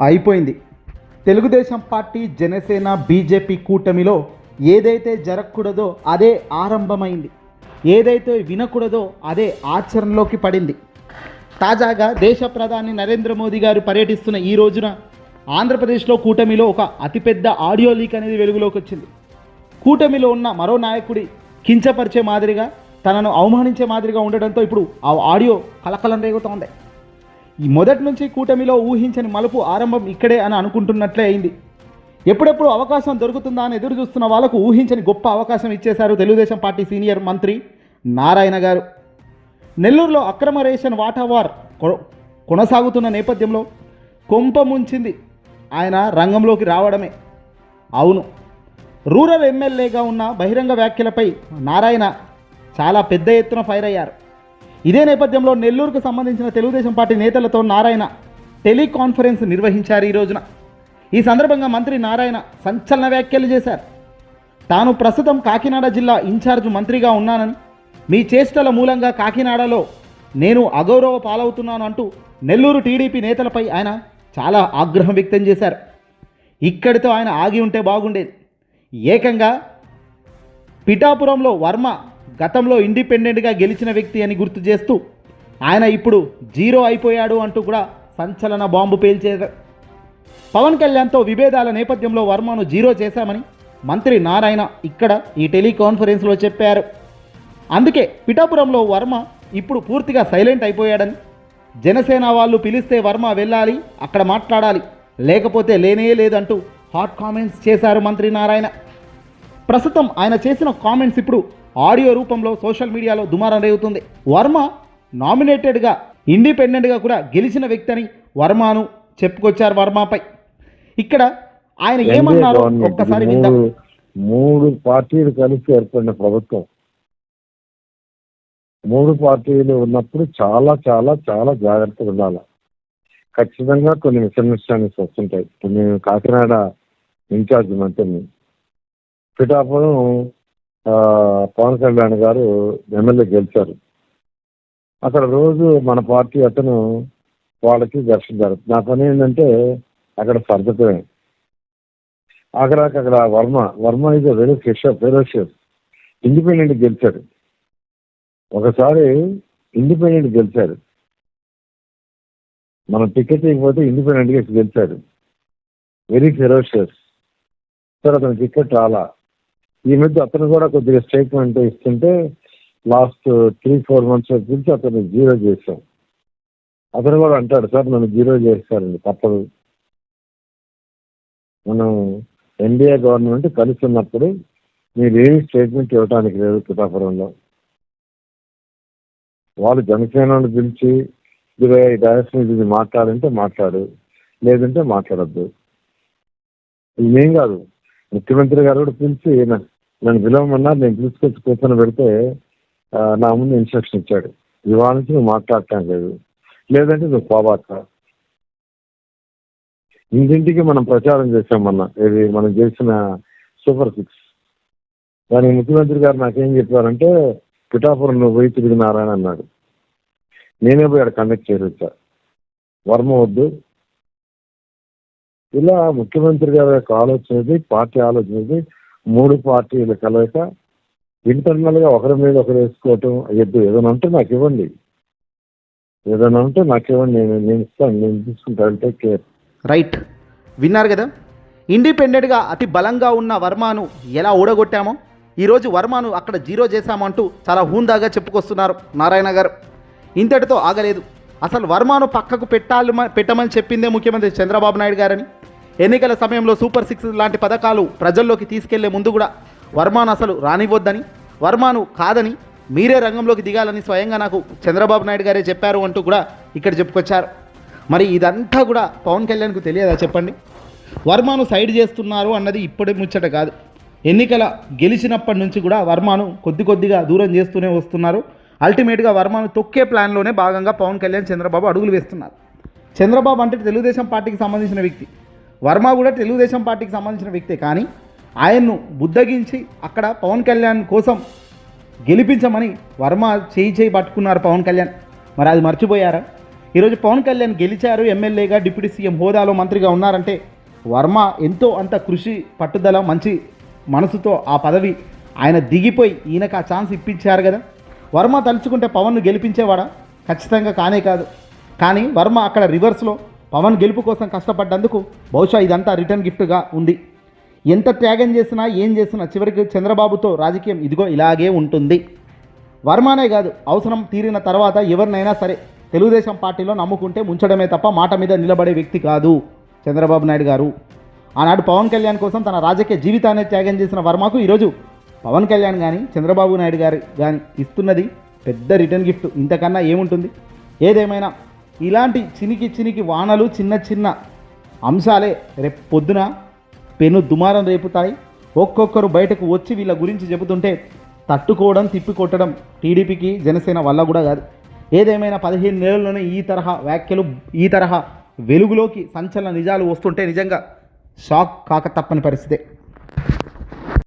అయిపోయింది. Telugu Desam party Janasena BJP కూటమిలో ఏదైతే జరగకూడదో అదే ఆరంభమైంది. ఏదైతే వినకూడదో అదే ఆచరణలోకి పడింది. తాజాగా దేశ ప్రధాని నరేంద్ర మోదీ గారు పర్యటిస్తున్న ఈ రోజున ఆంధ్రప్రదేశ్లో కూటమిలో ఒక అతిపెద్ద ఆడియో లీక్ అనేది వెలుగులోకి వచ్చింది. కూటమిలో ఉన్న మరో నాయకుడి కించపరిచే మాదిరిగా తనను అవమానించే మాదిరిగా ఉండడంతో ఇప్పుడు ఆ ఆడియో కలకలం రేగుతోంది. మొదటి నుంచి కూటమిలో ఊహించని మలుపు ఆరంభం ఇక్కడే అని అనుకుంటున్నట్లే అయింది. ఎప్పుడెప్పుడు అవకాశం దొరుకుతుందా అని ఎదురు చూస్తున్న వాళ్ళకు ఊహించని గొప్ప అవకాశం ఇచ్చేశారు తెలుగుదేశం పార్టీ సీనియర్ మంత్రి నారాయణ గారు. నెల్లూరులో అక్రమ రేషన్ వాటా వార్ కొ- కొనసాగుతున్న నేపథ్యంలో కొంప ముంచింది ఆయన రంగంలోకి రావడమే. అవును రూరల్ ఎమ్మెల్యేగా ఉన్న బహిరంగ వ్యాఖ్యలపై నారాయణ చాలా పెద్ద ఎత్తున ఫైర్ అయ్యారు. ఇదే నేపథ్యంలో నెల్లూరుకు సంబంధించిన తెలుగుదేశం పార్టీ నేతలతో నారాయణ టెలికాన్ఫరెన్స్ నిర్వహించారు ఈ రోజున. ఈ సందర్భంగా మంత్రి నారాయణ సంచలన వ్యాఖ్యలు చేశారు. తాను ప్రస్తుతం కాకినాడ జిల్లా ఇన్ఛార్జ్ మంత్రిగా ఉన్నానని మీ చేష్టల మూలంగా కాకినాడలో నేను అగౌరవ పాలవుతున్నాను అంటూ నెల్లూరు టీడీపీ నేతలపై ఆయన చాలా ఆగ్రహం వ్యక్తం చేశారు. ఇక్కడితో ఆయన ఆగి ఉంటే బాగుండేది. ఏకంగా పిఠాపురంలో వర్మ గతంలో ఇండిపెండెంట్గా గెలిచిన వ్యక్తి అని గుర్తు చేస్తూ ఆయన ఇప్పుడు జీరో అయిపోయాడు అంటూ కూడా సంచలన బాంబు పేల్చారు పవన్ కళ్యాణ్తో విభేదాల నేపథ్యంలో వర్మను జీరో చేశామని మంత్రి నారాయణ ఇక్కడ ఈ టెలికాన్ఫరెన్స్లో చెప్పారు. అందుకే పిఠాపురంలో వర్మ ఇప్పుడు పూర్తిగా సైలెంట్ అయిపోయాడని జనసేన వాళ్ళు పిలిస్తే వర్మ వెళ్ళాలి అక్కడ మాట్లాడాలి లేకపోతే లేనే లేదంటూ హాట్ కామెంట్స్ చేశారు మంత్రి నారాయణ. ప్రస్తుతం ఆయన చేసిన కామెంట్స్ ఇప్పుడు ఆడియో రూపంలో సోషల్ మీడియాలో దుమారం రేగుతుంది. వర్మ నామినేటెడ్గా ఇండిపెండెంట్గా కూడా గెలిచిన వ్యక్తి అని వర్మను చెప్పుకొచ్చారు వర్మపై. ఇక్కడ ఆయన ఏమన్నారో ఒక్కసారి విందాం. మూడు మూడు పార్టీలు కలిసి ఏర్పడిన ప్రభుత్వం. మూడు పార్టీలు ఉన్నప్పుడు చాలా చాలా చాలా జాగ్రత్తగా ఉండాలి. ఖచ్చితంగా కొన్ని మిస్అండర్స్టాండింగ్స్ వస్తుంటాయి. ఇప్పుడు నేను కాకినాడ ఇన్ఛార్జ్ మంత్రిని. పిఠాపురం పవన్ కళ్యాణ్ గారు ఎమ్మెల్యే గెలిచారు. అక్కడ రోజు మన పార్టీ అతను వాళ్ళకి దర్శనం జరుగుతుంది నా పని ఏంటంటే అక్కడ సర్దుకోవే అక్కడ అక్కడ వర్మ వర్మ ఇది వెరీ ఫిషర్ ఫెరోషియస్ ఇండిపెండెంట్ గెలిచాడు. ఒకసారి ఇండిపెండెంట్ గెలిచాడు. మనం టికెట్ ఇవ్వకపోతే ఇండిపెండెంట్గా గెలిచాడు. Very ferocious. సార్ అతను టికెట్ రాలా? ఈ మధ్య అతను కూడా కొద్దిగా స్టేట్మెంట్ ఇస్తుంటే లాస్ట్ త్రీ ఫోర్ మంత్స్ గురించి అతను జీరో చేశాం. అతను కూడా అంటాడు సార్ నన్ను జీరో చేస్తారండి తప్పదు. మనం ఎన్డీఏ గవర్నమెంట్ కలిసి ఉన్నప్పుడు మీరు ఏమి స్టేట్మెంట్ ఇవ్వడానికి లేదు పిఠాపురంలో. వాళ్ళు జనసేనను పిలిచి ఇరవై ఐదు ఇది మాట్లాడంటే మాట్లాడు లేదంటే మాట్లాడద్దు. ఇదేం కాదు. ముఖ్యమంత్రి గారు కూడా పిలిచి నాకు నన్ను పిలవమన్నారు నేను పిలుచుకొచ్చి కూర్చొని పెడితే నా ముందు ఇన్స్ట్రక్షన్ ఇచ్చాడు. ఇవాళ నుంచి నువ్వు మాట్లాడటం లేదు. లేదంటే నువ్వు పోబాక ఇంటింటికి మనం ప్రచారం చేసాం మొన్న. ఇది మనం చేసిన సూపర్ సిక్స్. దానికి ముఖ్యమంత్రి గారు నాకేం చెప్పారంటే పిఠాపురం నువ్వు పోయి తిరిగినారని అన్నాడు. నేనే పోయి అక్కడ కండక్ట్ చేసి వచ్చా. వర్మ వద్దు. ఇలా ముఖ్యమంత్రి గారి యొక్క ఆలోచన ఇది పార్టీ ఆలోచన ఇది. మూడు పార్టీలు కలయిక ఇంటర్నల్గా ఒకరి మీద ఒకరు వేసుకోవటం ఎద్దు ఏదైనా ఉంటే నాకు ఇవ్వండి. ఏదైనా ఉంటే నాకు ఇవ్వండి నేను నేను ఇస్తాను నేను తీసుకుంటా అంటే కేర్. రైట్. విన్నారు కదా? ఇండిపెండెంట్గా అతి బలంగా ఉన్న వర్మను ఎలా ఊడగొట్టామో ఈరోజు వర్మను అక్కడ జీరో చేశామంటూ చాలా హూందాగా చెప్పుకొస్తున్నారు నారాయణ గారు. ఇంతటితో ఆగలేదు. అసలు వర్మను పక్కకు పెట్టాలి పెట్టమని చెప్పిందే ముఖ్యమంత్రి చంద్రబాబు నాయుడు గారని. ఎన్నికల సమయంలో సూపర్ సిక్స్ లాంటి పథకాలు ప్రజల్లోకి తీసుకెళ్ళే ముందు కూడా వర్మను అసలు రానివ్వద్దని వర్మను కాదని మీరే రంగంలోకి దిగాలని స్వయంగా నాకు చంద్రబాబు నాయుడు గారే చెప్పారు అంటూ కూడా ఇక్కడ చెప్పుకొచ్చారు. మరి ఇదంతా కూడా పవన్ కళ్యాణ్కు తెలియదా చెప్పండి? వర్మను సైడ్ చేస్తున్నారు అన్నది ఇప్పుడే ముచ్చట కాదు. ఎన్నికల గెలిచినప్పటి నుంచి కూడా వర్మను కొద్ది కొద్దిగా దూరం చేస్తూనే వస్తున్నారు. అల్టిమేట్గా వర్మను తొక్కే ప్లాన్లోనే భాగంగా పవన్ కళ్యాణ్ చంద్రబాబు అడుగులు వేస్తున్నారు. చంద్రబాబు అంటే తెలుగుదేశం పార్టీకి సంబంధించిన వ్యక్తి. వర్మ కూడా తెలుగుదేశం పార్టీకి సంబంధించిన వ్యక్తే. కానీ ఆయన్ను బుద్ధగించి అక్కడ పవన్ కళ్యాణ్ కోసం గెలిపించమని వర్మ చేయి చేయి పట్టుకున్నారు పవన్ కళ్యాణ్. మరి అది మర్చిపోయారా? ఈరోజు పవన్ కళ్యాణ్ గెలిచారు ఎమ్మెల్యేగా డిప్యూటీ సీఎం హోదాలో మంత్రిగా ఉన్నారంటే వర్మ ఎంతో అంత కృషి పట్టుదల మంచి మనసుతో ఆ పదవి ఆయన దిగిపోయి ఈయనకు ఆ ఛాన్స్ ఇప్పించారు కదా. వర్మ తలుచుకుంటే పవన్ను గెలిపించేవాడా? ఖచ్చితంగా కానే కాదు. కానీ వర్మ అక్కడ రివర్స్లో పవన్ గెలుపు కోసం కష్టపడ్డందుకు బహుశా ఇదంతా రిటర్న్ గిఫ్ట్గా ఉంది. ఎంత త్యాగం చేసినా ఏం చేసినా చివరికి చంద్రబాబుతో రాజకీయం ఇదిగో ఇలాగే ఉంటుంది. వర్మనే కాదు అవసరం తీరిన తర్వాత ఎవరినైనా సరే తెలుగుదేశం పార్టీలో నమ్ముకుంటే ముంచడమే తప్ప మాట మీద నిలబడే వ్యక్తి కాదు చంద్రబాబు నాయుడు గారు. ఆనాడు పవన్ కళ్యాణ్ కోసం తన రాజకీయ జీవితాన్ని త్యాగం చేసిన వర్మకు ఈరోజు పవన్ కళ్యాణ్ కానీ చంద్రబాబు నాయుడు గారు కానీ ఇస్తున్నది పెద్ద రిటర్న్ గిఫ్ట్. ఇంతకన్నా ఏముంటుంది? ఏదేమైనా ఇలాంటి చినికి చినికి వానలు చిన్న చిన్న అంశాలే రేపు పొద్దున పెను దుమారం రేపుతాయి. ఒక్కొక్కరు బయటకు వచ్చి వీళ్ళ గురించి చెబుతుంటే తట్టుకోవడం తిప్పికొట్టడం టీడీపీకి జనసేన వల్ల కూడా కాదు. ఏదేమైనా పదిహేను నెలల్లోనే ఈ తరహా వ్యాఖ్యలు ఈ తరహా వెలుగులోకి సంచలన నిజాలు వస్తుంటే నిజంగా షాక్ కాక తప్పని పరిస్థితే.